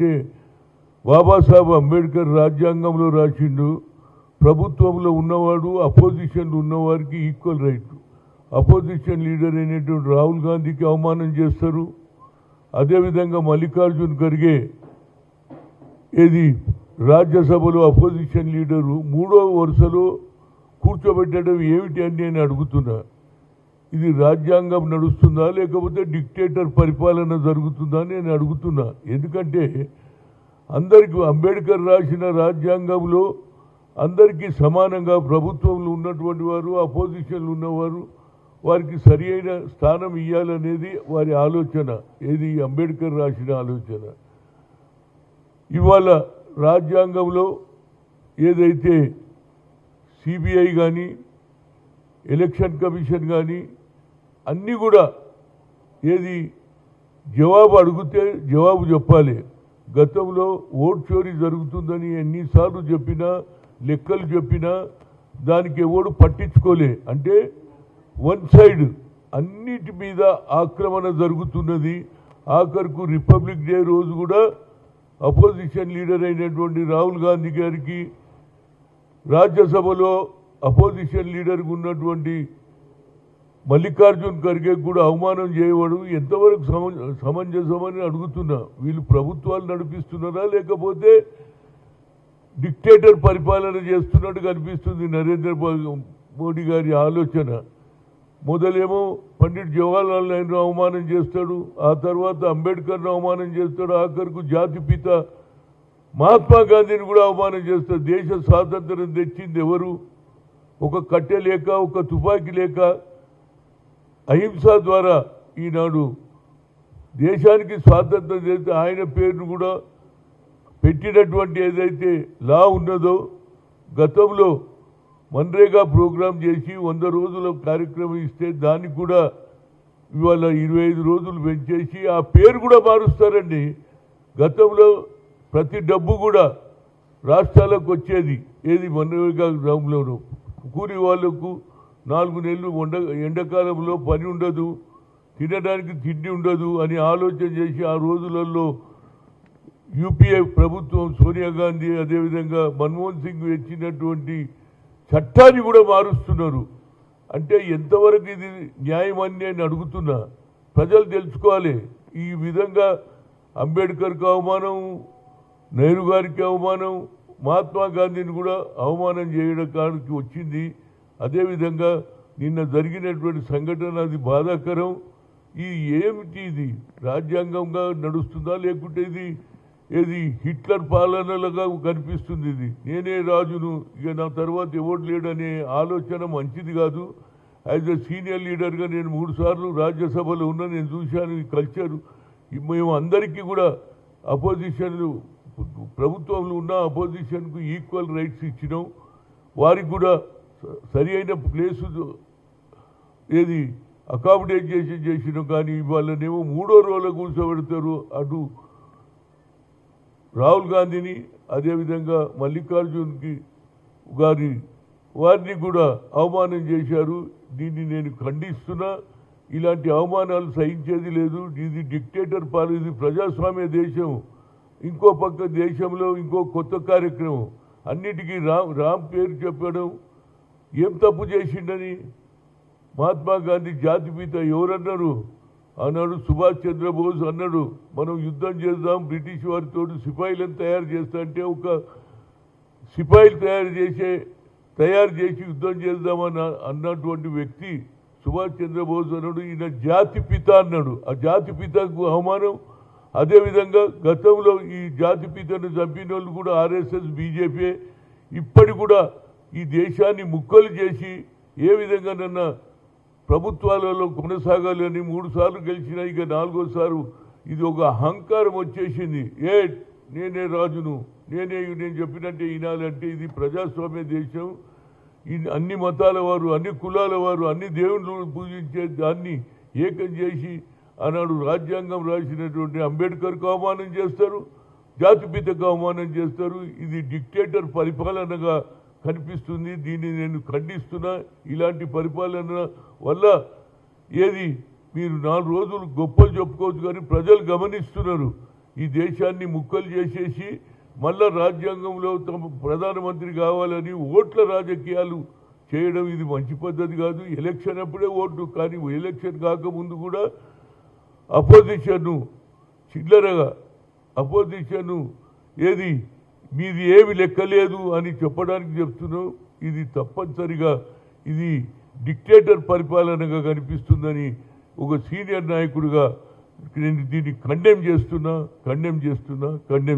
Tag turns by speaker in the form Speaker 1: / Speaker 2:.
Speaker 1: అంటే బాబాసాహెబ్ అంబేద్కర్ రాజ్యాంగంలో రాసిండు ప్రభుత్వంలో ఉన్నవాడు అపోజిషన్లో ఉన్నవారికి ఈక్వల్ రైట్ అపోజిషన్ లీడర్ అయినటువంటి రాహుల్ గాంధీకి అవమానం చేస్తారు. అదేవిధంగా మల్లికార్జున్ ఖర్గే ఏది? రాజ్యసభలో అపోజిషన్ లీడరు మూడో వరుసలో కూర్చోబెట్టడం ఏమిటి అని నేను అడుగుతున్నా. ఇది రాజ్యాంగం నడుస్తుందా లేకపోతే డిక్టేటర్ పరిపాలన జరుగుతుందా అని నేను అడుగుతున్నా. ఎందుకంటే అందరికీ అంబేద్కర్ రాసిన రాజ్యాంగంలో అందరికీ సమానంగా ప్రభుత్వంలో ఉన్నటువంటి వారు అపోజిషన్లు ఉన్నవారు వారికి సరి అయిన స్థానం ఇవ్వాలనేది వారి ఆలోచన ఏది అంబేద్కర్ రాసిన ఆలోచన. ఇవాళ రాజ్యాంగంలో ఏదైతే సిబిఐ కానీ ఎలక్షన్ కమిషన్ కానీ అన్నీ కూడా ఏది జవాబు అడిగితే జవాబు చెప్పాలి. గతంలో ఓట్ చోరీ జరుగుతుందని ఎన్నిసార్లు చెప్పినా లెక్కలు చెప్పినా దానికి ఎవడు పట్టించుకోలే. అంటే వన్ సైడ్ అన్నిటి మీద ఆక్రమణ జరుగుతున్నది. ఆఖరుకు రిపబ్లిక్ డే రోజు కూడా అపోజిషన్ లీడర్ అయినటువంటి రాహుల్ గాంధీ గారికి రాజ్యసభలో అపోజిషన్ లీడర్గా ఉన్నటువంటి మల్లికార్జున్ ఖర్గే కూడా అవమానం చేయవడం. ఎంతవరకు సమంజసమని అడుగుతున్నా. వీళ్ళు ప్రభుత్వాలు నడిపిస్తున్నారా? లేకపోతే డిక్టేటర్ పరిపాలన చేస్తున్నట్టు కనిపిస్తుంది నరేంద్ర మోడీ గారి ఆలోచన. మొదలేమో పండిట్ జవహర్లాల్ నెహ్రూ అవమానం చేస్తాడు. ఆ తర్వాత అంబేద్కర్ను అవమానం చేస్తాడు. ఆఖరుకు జాతిపిత మహాత్మా గాంధీని కూడా అవమానం చేస్తాడు. దేశ స్వాతంత్రం తెచ్చింది ఎవరు? ఒక కట్టె లేక ఒక తుపాకీ లేక అహింస ద్వారా ఈనాడు దేశానికి స్వాతంత్రం చేస్తే ఆయన పేరును కూడా పెట్టినటువంటి ఏదైతే లా ఉన్నదో గతంలో మన్రేగా ప్రోగ్రాం చేసి వంద రోజుల కార్యక్రమం ఇస్తే దానికి కూడా ఇవాళ ఇరవై ఐదు రోజులు పెంచేసి ఆ పేరు కూడా మారుస్తారండి. గతంలో ప్రతి డబ్బు కూడా రాష్ట్రాలకు వచ్చేది. ఏది? మన్రేగా గ్రామంలోనూ. కూలి వాళ్ళకు నాలుగు నెలలు వండ ఎండాకాలంలో పని ఉండదు తినడానికి తిండి ఉండదు అని ఆలోచన చేసి ఆ రోజులలో యూపీఏ ప్రభుత్వం సోనియా గాంధీ అదేవిధంగా మన్మోహన్ సింగ్ ఇచ్చినటువంటి చట్టాన్ని కూడా మారుస్తున్నారు. అంటే ఎంతవరకు ఇది న్యాయం అని నేను అడుగుతున్నా. ప్రజలు తెలుసుకోవాలి. ఈ విధంగా అంబేద్కర్కి అవమానం నెహ్రూ గారికి అవమానం మహాత్మా గాంధీని కూడా అవమానం చేయడానికి వచ్చింది. అదేవిధంగా నిన్న జరిగినటువంటి సంఘటన అది బాధాకరం. ఈ ఏమిటి ఇది? రాజ్యాంగంగా నడుస్తుందా లేకుంటే ఇది? ఏది హిట్లర్ పాలనలుగా కనిపిస్తుంది ఇది? నేనే రాజును. ఇక నా తర్వాత ఎవడు లేడనే ఆలోచన మంచిది కాదు. యాజ్ అ సీనియర్ లీడర్గా నేను మూడు సార్లు రాజ్యసభలో ఉన్న నేను చూశాను ఈ కల్చర్. మేము అందరికీ కూడా అపోజిషన్ ప్రభుత్వంలో ఉన్న అపోజిషన్కు ఈక్వల్ రైట్స్ ఇచ్చినాం. వారికి కూడా సరి అయిన ప్లేసు ఏది? అకామిడేట్ చేసి చేసినాం కానీ వాళ్ళనేమో మూడో రోజులో కూర్చోబెడతారు అటు రాహుల్ గాంధీని అదేవిధంగా మల్లికార్జున్కి గారి వారిని కూడా అవమానం చేశారు. దీన్ని నేను ఖండిస్తున్నా. ఇలాంటి అవమానాలు సహించేది లేదు. ఇది డిక్టేటర్ పాలన ప్రజాస్వామ్య దేశం. ఇంకో పక్క దేశంలో ఇంకో కొత్త కార్యక్రమం. అన్నిటికీ రామ్ రామ్ పేరు చెప్పడం ఏం తప్పు చేసిండని? మహాత్మా గాంధీ జాతిపిత ఎవరన్నారు? అన్నాడు సుభాష్ చంద్రబోస్ అన్నాడు మనం యుద్ధం చేద్దాం బ్రిటిష్ వారితో సిపాయిలను తయారు చేస్తా అంటే ఒక సిపాయిలు తయారు చేసే తయారు చేసి యుద్ధం చేద్దామని అన్నటువంటి వ్యక్తి సుభాష్ చంద్రబోస్ అన్నాడు ఈయన జాతి పిత అన్నాడు. ఆ జాతి పితకు అవమానం? అదేవిధంగా గతంలో ఈ జాతి పితను చంపిన వాళ్ళు కూడా ఆర్ఎస్ఎస్ బీజేపీ ఇప్పటి కూడా ఈ దేశాన్ని ముక్కలు చేసి ఏ విధంగా నన్న ప్రభుత్వాలలో కొనసాగాలని మూడు సార్లు గెలిచిన ఇక నాలుగోసారి ఇది ఒక అహంకారం వచ్చేసింది. ఏ నేనే రాజును నేనే నేను చెప్పినట్టే వినాలంటే ఇది ప్రజాస్వామ్య దేశం. ఇది అన్ని మతాల వారు అన్ని కులాల వారు అన్ని దేవుళ్ళు పూజించే దాన్ని ఏకం చేసి ఆనాడు రాజ్యాంగం రాసినటువంటి అంబేద్కర్కు అవమానం చేస్తారు జాతిపితకు అవమానం చేస్తారు. ఇది డిక్టేటర్ పరిపాలనగా కనిపిస్తుంది దీన్ని నేను ఖండిస్తున్నా ఇలాంటి పరిపాలన వల్ల ఏది? మీరు నాలుగు రోజులు గొప్పలు చెప్పుకోవచ్చు కానీ ప్రజలు గమనిస్తున్నారు. ఈ దేశాన్ని ముక్కలు చేసేసి మళ్ళా రాజ్యాంగంలో తమ ప్రధానమంత్రి కావాలని ఓట్ల రాజకీయాలు చేయడం ఇది మంచి పద్ధతి కాదు. ఎలక్షన్ అప్పుడే ఓటు కానీ ఎలక్షన్ కాకముందు కూడా అపోజిషన్ను చిల్లరగా అపోజిషన్ ఏది? మీది ఏమి లెక్కలేదు అని చెప్పడానికి చెప్తున్నావు. ఇది తప్పనిసరిగా ఇది డిక్టేటర్ పరిపాలనగా కనిపిస్తుందని ఒక సీనియర్ నాయకుడిగా నేను దీన్ని కండెమ్ చేస్తున్నా కండెమ్ చేస్తున్నా కండెమ్